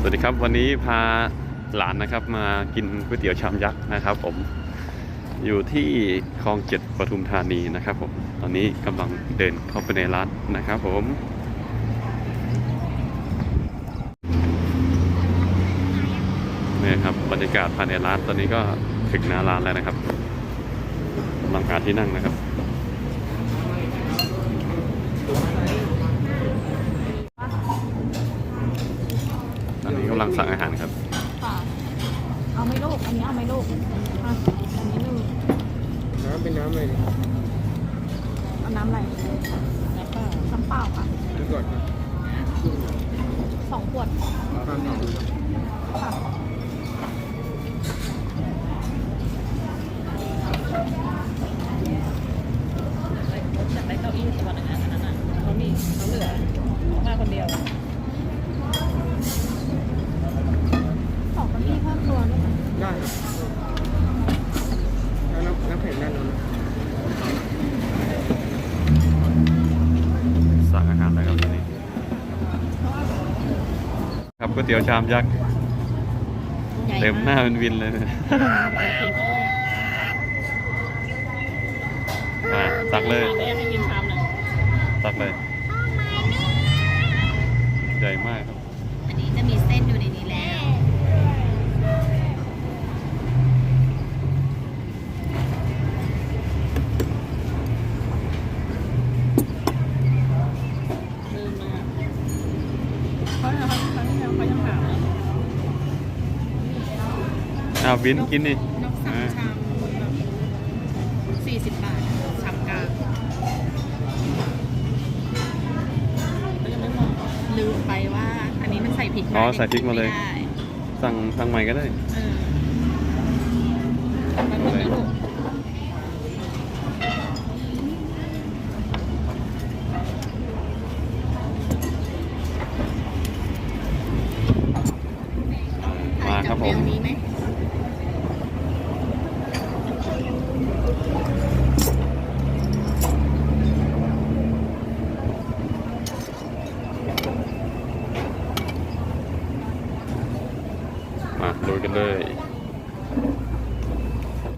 สวัสดีครับวันนี้พาหลานนะครับมากินก๋วยเตี๋ยวชามยักษ์นะครับ ผมอยู่ที่คลองเจ็ดปทุมธานีนะครับ ผมตอนนี้กำลังเดินเข้าไปในร้านนะครับ ผมนี่ครับบรรยากาศภายในร้านตอนนี้ก็ถึงหน้าร้านแล้วนะครับกำลังหาที่นั่งนะครับ ตอนนี้กำลังสั่งอาหารครับ ค่ะ เอาไหมลูก อันนี้เอาไหมลูกอะอันนี้หนึ่งน้ำเป็นน้ำอะไรเนี่ยเอาน้ำอะไรน้ำเปล่าน้ำเปล่าค่ะดูก่อนครับสองขวดฟังหน่อยค่ะจากได้เก้าอี้ตัวหนึงอันนั้นน่ะเขามีเขาเหลือเขามาคนเดียว ด้วยค่ะได้ครับแล้วน้ำน้ำแข็งด้านโน้นนะสั่งอาหารแล้วครับตอนนี้ครับก๋วยเตี๋ยวชามยักษ์เต็มหน้าเป็นวินเลยนะอะตักเลยแม่ให้กินชามหนึ่งตักเลย ใหญ่มากครับ อันนี้จะมีเส้นอยู่ในนี้แล้ว ลืมเลย เขาเขาเขาเขายังถามเลยอ้าวบินกินดินกสามชามสี่สิบบาทชามกลางก็ยังไม่มองลืมไปว่า อันนี้มันใส่พริกอ๋อใส่พริกมาเลยไได้สั่งสั่งใหม่ก็ได้เออแป๊บนึงนะลูกมาครับผมถ่ายกั แนวนี้ไหมมาดูกันเลย